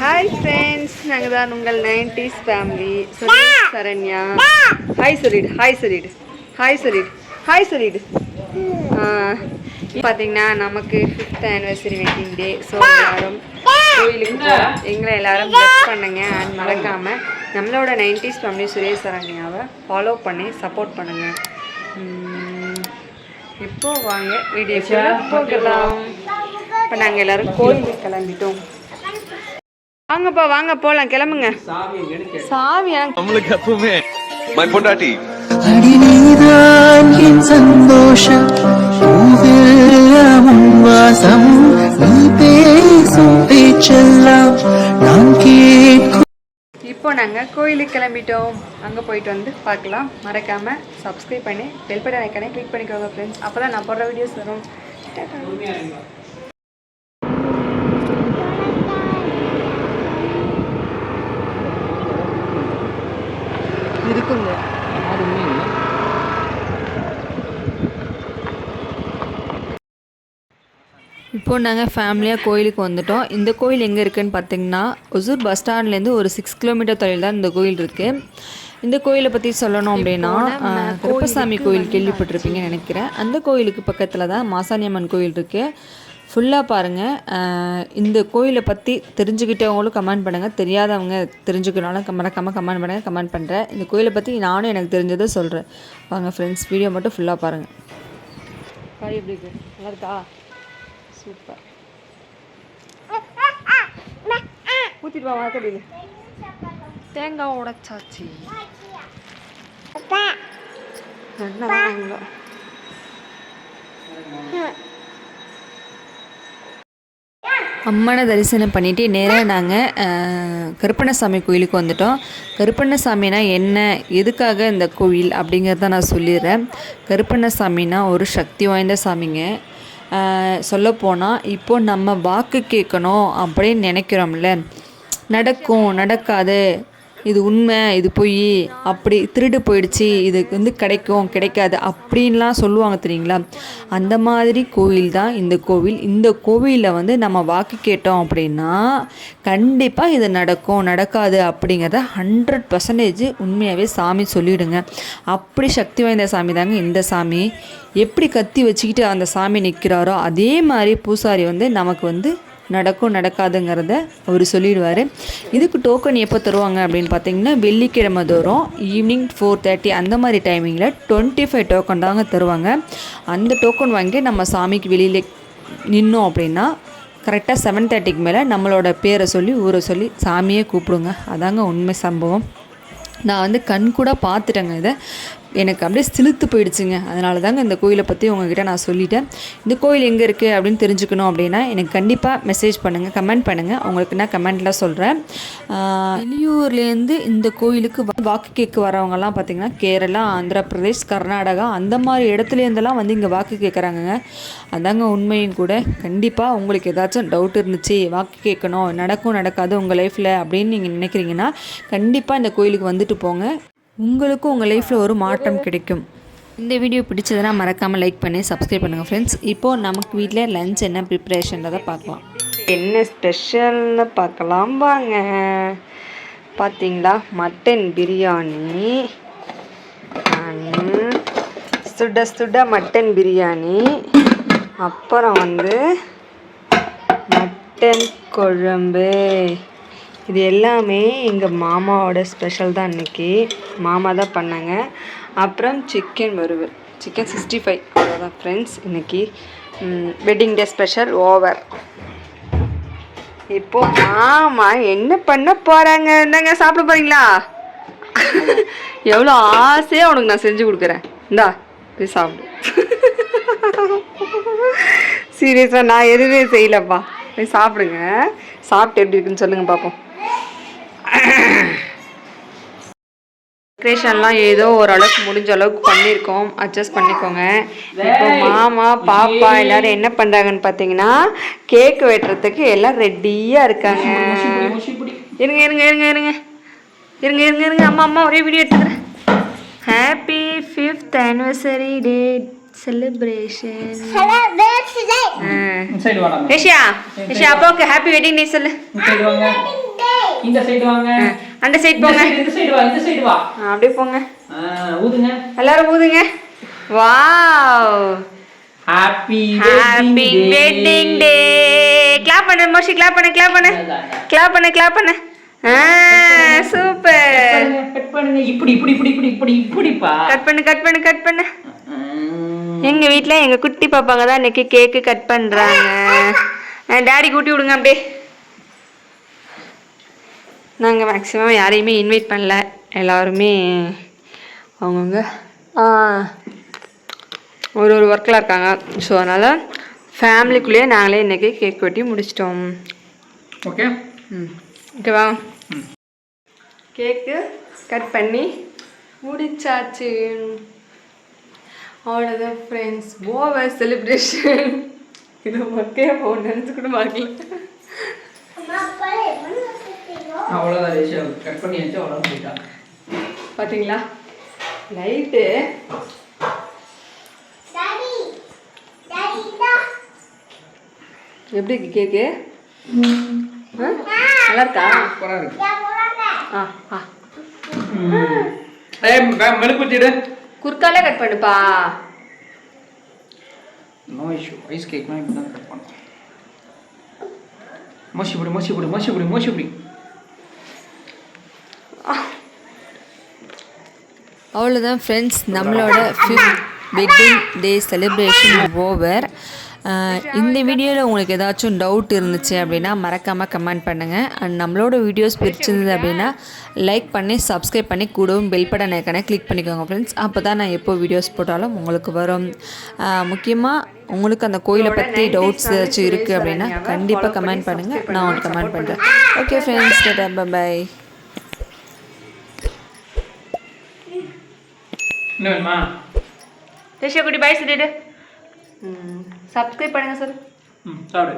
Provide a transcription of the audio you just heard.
Hi friends நாங்கள் தான் உங்கள் நைன்டிஸ் ஃபேமிலி சுரேஷ் சரண்யா. ஹாய் சொல்லிடு. ஹாய் சொல்லிடு. ஹாய் சொல்லிடு. ஹாய் சொல்லிடு. பார்த்தீங்கன்னா நமக்கு fifth anniversary wedding day so எல்லாரும் கோயிலுக்கு போகிறோம் எங்களை எல்லாரும் ப்ளஸ் பண்ணுங்க அண்ட் மறக்காமல் நம்மளோட நைன்டிஸ் ஃபேமிலி சுரேஷ் சரண்யாவை ஃபாலோ பண்ணி சப்போர்ட் பண்ணுங்கள் இப்போ வாங்க? வீடியோக்குள்ள போகலாம். இப்போ நாங்கள் எல்லாரும் கோயிலுக்கு கிளம்பிட்டோம். வாங்கப்பா வாங்க போகலாம் கிளம்புங்க. எனக்கு நம்மளுக்கு எப்பவுமே மை பொண்டாட்டி. அடி நீதான் என் சந்தோஷம். வாசம். நீ பேசும் பேச்செல்லாம் நான் கேட்கும். இப்போ நாங்கள் கோயிலுக்கு கிளம்பிட்டோம். அங்கே போயிட்டு வந்து பார்க்கலாம். மறக்காமல் சப்ஸ்கிரைப் பண்ணி பெல் பட்டன் ஐக்கனே கிளிக் பண்ணிக்கோங்க ஃப்ரெண்ட்ஸ் அப்போ தான் நான் போடுற வீடியோஸ் வரும் Ta-ta. இருக்குங்க இப்போ நாங்கள் ஃபேமிலியாக கோயிலுக்கு வந்துட்டோம். இந்த கோயில் எங்கே இருக்குன்னு பார்த்தீங்கன்னா ஒசூர் பஸ் ஸ்டாண்ட்லேருந்து ஒரு சிக்ஸ் கிலோமீட்டர் தொலைவில் தான் இந்த கோயில் இருக்குது இந்த கோயிலை பற்றி சொல்லணும் அப்படின்னா கருப்பசாமி கோயில் கேள்விப்பட்டிருப்பீங்கன்னு நினைக்கிறேன். அந்த கோயிலுக்கு பக்கத்தில் தான் மாசாணியம்மன் கோயில் இருக்குது ஃபுல்லாக பாருங்கள் இந்த கோயிலை பற்றி தெரிஞ்சுக்கிட்டவங்களும் கமெண்ட் பண்ணுங்கள் தெரியாதவங்க தெரிஞ்சுக்கனாலும் மறக்காமல் கமெண்ட் பண்ணுங்கள் கமெண்ட் பண்ணுறேன் இந்த கோயிலை பற்றி நானும் எனக்கு தெரிஞ்சதை சொல்கிறேன் வாங்க ஃப்ரெண்ட்ஸ் வீடியோ மட்டும் ஃபுல்லாக பாருங்கள் காய் எப்படி இருக்கு? நல்லா இருக்கா? சூப்பர். ஊற்றிட்டு வா வாத்தடியில் தேங்காய் உடைச்சாச்சு. அம்மனை தரிசனம் பண்ணிட்டு நேராக நாங்கள் கருப்பண்ணசாமி கோயிலுக்கு வந்துட்டோம். கருப்பண்ணசாமினா என்ன எதுக்காக இந்த கோயில் அப்படிங்கிறத நான் சொல்லிடுறேன். கருப்பண்ணசாமினா ஒரு சக்தி வாய்ந்த சாமிங்க. சொல்லப்போனால் இப்போ நம்ம வாக்கு கேட்கணும் அப்படின்னு நினைக்கிறோம்ல. நடக்கும் நடக்காது. இது உண்மை இது பொய் அப்படி திருடு போயிடுச்சு இது வந்து கிடைக்கும் கிடைக்காது அப்படின்லாம் சொல்லுவாங்க தெரியுங்களா? அந்த மாதிரி கோவில் தான் இந்த கோவில். இந்த கோவிலில் வந்து நம்ம வாக்கு கேட்டோம் அப்படின்னா கண்டிப்பாக இது நடக்கும் நடக்காது அப்படிங்கிறத ஹண்ட்ரட் பர்சன்டேஜ் உண்மையாகவே சாமி சொல்லிவிடுங்க அப்படி சக்தி வாய்ந்த சாமி தாங்க இந்த சாமி. எப்படி கத்தி வச்சுக்கிட்டு அந்த சாமி நிற்கிறாரோ அதே மாதிரி பூசாரி வந்து நமக்கு வந்து நடக்கும் நடக்காதுங்கிறத அவர் சொல்லிடுவார். இதுக்கு டோக்கன் எப்போ தருவாங்க அப்படின்னு பார்த்தீங்கன்னா வெள்ளிக்கிழமை தோறும் ஈவினிங் ஃபோர் தேர்ட்டி அந்த மாதிரி டைமிங்கில் டுவெண்ட்டி ஃபைவ் டோக்கன் தாங்க தருவாங்க. அந்த டோக்கன் வாங்கி நம்ம சாமிக்கு வெளியில் நின்னோம் அப்படின்னா கரெக்டாக செவன் தேர்ட்டிக்கு மேலே நம்மளோட பேரை சொல்லி ஊரை சொல்லி சாமியே கூப்பிடுங்க. அதாங்க உண்மை சம்பவம். நான் வந்து கண் கூட பார்த்துட்டேங்க இதை. எனக்கு அப்படியே சிலுத்து போயிடுச்சுங்க. அதனால தாங்க இந்த கோயிலை பற்றி உங்ககிட்ட நான் சொல்லிட்டேன். இந்த கோயில் எங்கே இருக்குது அப்படின்னு தெரிஞ்சுக்கணும் அப்படின்னா எனக்கு கண்டிப்பாக மெசேஜ் பண்ணுங்கள் கமெண்ட் பண்ணுங்கள் உங்களுக்கு நான் கமெண்ட்டில் சொல்கிறேன் வெளியூர்லேருந்து இந்த கோயிலுக்கு வாக்கு கேட்க வரவங்கலாம் பார்த்திங்கன்னா கேரளா ஆந்திர பிரதேஷ் கர்நாடகா அந்த மாதிரி இடத்துலேருந்தெல்லாம் வந்து இங்கே வாக்கு கேட்குறாங்கங்க அதாங்க உண்மையும் கூட. கண்டிப்பாக உங்களுக்கு ஏதாச்சும் டவுட் இருந்துச்சு வாக்கு கேட்கணும் நடக்கும் நடக்காது உங்கள் லைஃப்பில் அப்படின்னு நீங்கள் நினைக்கிறீங்கன்னா கண்டிப்பாக இந்த கோயிலுக்கு வந்துட்டு போங்க. உங்களுக்கும் உங்கள் லைஃப்பில் ஒரு மாற்றம் கிடைக்கும். இந்த வீடியோ பிடிச்சதுன்னா மறக்காமல் லைக் பண்ணி சப்ஸ்கிரைப் பண்ணுங்கள் ஃப்ரெண்ட்ஸ் இப்போது நமக்கு வீட்டில் லஞ்ச் என்ன ப்ரிப்ரேஷன்றதை பார்க்கலாம். என்ன ஸ்பெஷல்னு பார்க்கலாம் வாங்க. பார்த்தீங்களா மட்டன் பிரியாணி சுட சுட மட்டன் பிரியாணி அப்புறம் வந்து மட்டன் குழம்பு. இது எல்லாமே எங்கள் மாமாவோட ஸ்பெஷல் தான் இன்னைக்கு. மாமா தான் பண்ணாங்க. அப்புறம் சிக்கன் வறுவல். சிக்கன் சிக்ஸ்டி ஃபைவ் அவ்வளோதான் ஃப்ரெண்ட்ஸ் இன்றைக்கி வெட்டிங் டே ஸ்பெஷல் ஓவர் இப்போ மாமா என்ன பண்ண போகிறாங்க என்னங்க சாப்பிட போகிறீங்களா எவ்வளோ ஆசையாக உனக்கு நான் செஞ்சு கொடுக்குறேன். இந்தா போய் சாப்பிடு. சீரியஸாக நான் எதுவுமே செய்யலப்பா. போய் சாப்பிடுங்க. சாப்பிட்டு எப்படி இருக்குன்னு சொல்லுங்க பார்ப்போம் டெக்கரேஷன்லாம் ஏதோ ஓரளவுக்கு முடிஞ்ச அளவுக்கு பண்ணியிருக்கோம். அட்ஜஸ்ட் பண்ணிக்கோங்க. இப்போ மாமா பாப்பா எல்லாரும் என்ன பண்ணுறாங்கன்னு பார்த்தீங்கன்னா கேக் வெட்டுறதுக்கு எல்லாம் ரெடியாக இருக்காங்க. இருங்க இருங்க இருங்க இருங்க. இருங்க இருங்க இருங்க. அம்மா அம்மா ஒரே வீடியோ எடுத்துக்கிறேன். Happy fifth anniversary day celebration ரேஷியா ரேஷியா அப்பாவுக்கு ஹாப்பி வெட்டிங் டே சொல்லு. இந்த சைடு வாங்க. அந்த சைட் போங்க. இந்த சைடு வா இந்த சைடு வா. அப்படியே போங்க. ஊதுங்க. எல்லாரும் ஊதுங்க. Wow. Happy happy wedding day clap பண்ணு மோஷி கிளாப் பண்ணு கிளாப் பண்ணு. கிளாப் பண்ணு கிளாப் பண்ணு. ஆ சூப்பர். கட் பண்ணுங்க இப்படி இப்படி இப்படி இப்படி இப்படி இப்படிப்பா. கட் பண்ணு கட் பண்ணு கட் பண்ணு. எங்க வீட்ல எங்க குட்டி பாப்பாங்க தான் இன்னைக்கு கேக்கு கட் பண்றாங்க. டாடி கூட்டி விடுங்க அப்படியே. நாங்கள் மேக்ஸிமம் யாரையுமே இன்வைட் பண்ணல. எல்லாருமே அவங்கவுங்க ஒரு ஒரு ஒர்க்கில் இருக்காங்க. ஸோ அதனால் ஃபேமிலிக்குள்ளேயே நாங்களே இன்றைக்கி கேக் வெட்டி முடிச்சிட்டோம். ஓகே ம். ஓகேவா கேக்கு கட் பண்ணி முடிச்சாச்சு. அவ்வளோதான் ஃப்ரெண்ட்ஸ் ஓவர் செலிப்ரேஷன் இது மக்கே போக நினச்சி கூட பார்க்கல அவ்வளோதான் ரேஷியா கட் பண்ணியாச்சு போயிட்டா பார்த்தீங்களா லைட்டு எப்படி இருக்கு கேக்கு ஆ? நல்லா இருக்கா? சூப்பராக இருக்கு ஆ ஆ. ஏய் மெ- மெழுகு வச்சிடு குறுக்காலே கட் பண்ணுப்பா. நோ இஷ்யூ ஐஸ் கேக்னா இப்படி தான் கட் பண்ணும் மோசி பிடி மோசி பிடி மோசி பிடி மோசி பிடி. அவ்வளோதான் ஃப்ரெண்ட்ஸ் நம்மளோட fifth wedding day celebration over இந்த வீடியோவில் உங்களுக்கு ஏதாச்சும் டவுட் இருந்துச்சு அப்படின்னா மறக்காமல் கமெண்ட் பண்ணுங்கள் அண்ட் நம்மளோட வீடியோஸ் பிடிச்சிருந்தது அப்படின்னா லைக் பண்ணி சப்ஸ்கிரைப் பண்ணி கூடவும் பெல் பட்டன் ஐக்கனை கிளிக் பண்ணிக்கோங்க ஃப்ரெண்ட்ஸ் அப்போ தான் நான் எப்போ வீடியோஸ் போட்டாலும் உங்களுக்கு வரும். முக்கியமாக உங்களுக்கு அந்த கோயிலை பற்றி டவுட்ஸ் ஏதாச்சும் இருக்குது அப்படின்னா கண்டிப்பாக கமெண்ட் பண்ணுங்கள் நான் உங்களுக்கு கமெண்ட் பண்ணுறேன் ஓகே ஃப்ரெண்ட்ஸ் பை என்ன வேணுமா? ரேஷியா குட்டி பாய் சொல்லிடு சப்ஸ்கிரைப் பண்ணுங்க சார் ம் சாப்பிடு